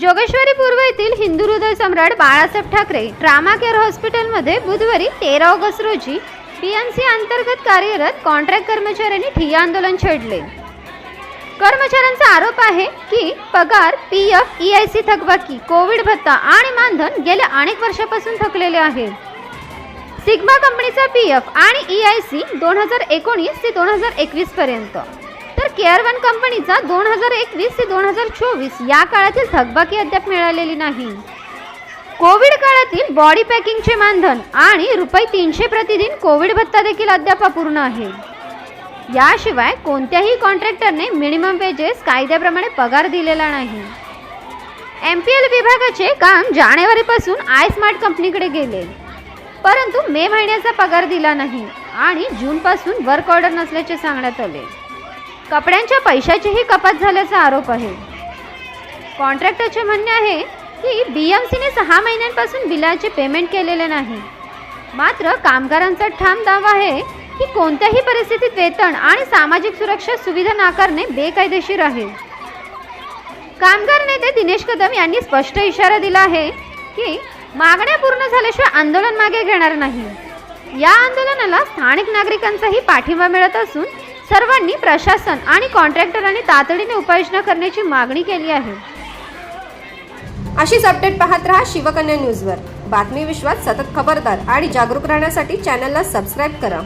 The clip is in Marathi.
जोगेश्वरी पूर्व येथील हिंदू हृदय सम्राट बाळासाहेब ठाकरे ट्रामा केअर हॉस्पिटलमध्ये बुधवारी तेरा ऑगस्ट रोजी पी एम सी अंतर्गत कार्यरत कॉन्ट्रॅक्ट कर्मचाऱ्यांनी ठिय्या आंदोलन छेडले. कर्मचाऱ्यांचा आरोप आहे की पगार P F E I C थकबाकी कोविड भत्ता आणि मानधन गेल्या अनेक वर्षापासून थकलेले आहे. सिग्मा कंपनीचा पी एफ आणि ई आय सी दोन हजार एकोणीस ते दोन हजार एकवीस पर्यंत. केअर वन कंपनीचा दोन हजार एकवीस ते दोन हजार चोवीस या काळातील थकबाकी अद्याप मिळालेली नाही. कोविड काळातील बॉडी पॅकिंगचे मानधन आणि रुपये तीनशे प्रतिदिन कोविड भत्ता देखील अद्याप अपूर्ण आहे. याशिवाय कोणत्याही कॉन्ट्रॅक्टरने मिनिमम वेजेस कायद्याप्रमाणे पगार दिलेला नाही. एम पी एल विभागाचे काम जानेवारीपासून आय स्मार्ट कंपनीकडे गेले. परंतु मे महिन्याचा पगार दिला नाही आणि जूनपासून वर्क ऑर्डर नसल्याचे सांगण्यात आले. कपड्यांच्या पैशाचीही कपात झाल्याचा आरोप आहे. कॉन्ट्रॅक्टरचे म्हणणे आहे की बी एम सीने सहा महिन्यांपासून बिलाचे पेमेंट केलेले नाही. मात्र कामगारांचा ठाम दावा आहे की कोणत्याही परिस्थितीत वेतन आणि सामाजिक सुरक्षा सुविधा नाकारणे बेकायदेशीर आहे. कामगार नेते दिनेश कदम यांनी स्पष्ट इशारा दिला आहे की मागण्या पूर्ण झाल्याशिवाय आंदोलन मागे घेणार नाही. या आंदोलनाला स्थानिक नागरिकांचाही पाठिंबा मिळत असून सर्वांनी प्रशासन आणि कॉन्ट्रॅक्टरांनी तातडीने उपाययोजना करण्याची मागणी केली आहे. अशीच अपडेट पाहत रहा शिवकन्या न्यूजवर. बातमी विश्वात सतत खबरदार आणि जागरूक राहण्यासाठी चॅनलला सबस्क्राईब करा.